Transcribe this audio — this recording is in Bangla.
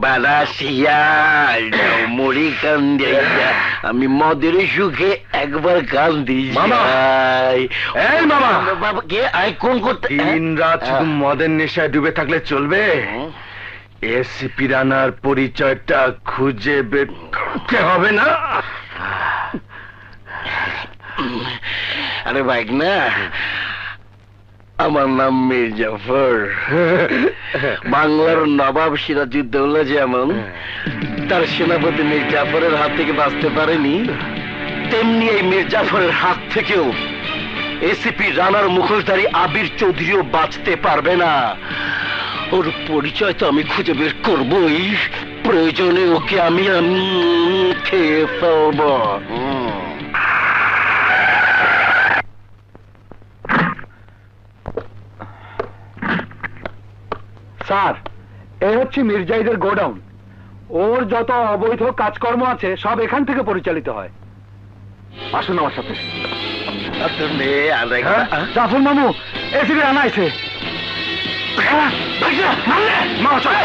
বারা শিয়াল মুড়ি কান দিয়া আমি মদের সুখে একবার কান দিই এই মামা! বাবা আই কোন করতে দিন রাত শুধু মদের নেশায় ডুবে থাকলে চলবে? এসিপি রানার পরিচয়টা খুঁজে বের করতে হবে না? আরে বাইক না আমার নাম মীর জাফর। বাংলার নবাব সিরাজউদ্দৌলা যেমন, তার সেনাপতি মীর জাফরের হাত থেকে বাঁচতে পারেনি, তেমনি এই মীর জাফরের হাত থেকেও এসিপি রানার মুখোশধারী আবির চৌধুরীও বাঁচতে পারবে না। ওর পরিচয় তো আমি খুঁজে বের করবই। প্রয়োজনে ওকে আমি আমি খেয়ে ফেলব। স্যার এ হচ্ছে মির্জাইদের গোডাউন ওর যত অবৈধ কাজকর্ম আছে সব এখান থেকে পরিচালিত হয় আসুন আমার সাথে হ্যাঁ? জাফর মামু এসিবি আনাইছে চল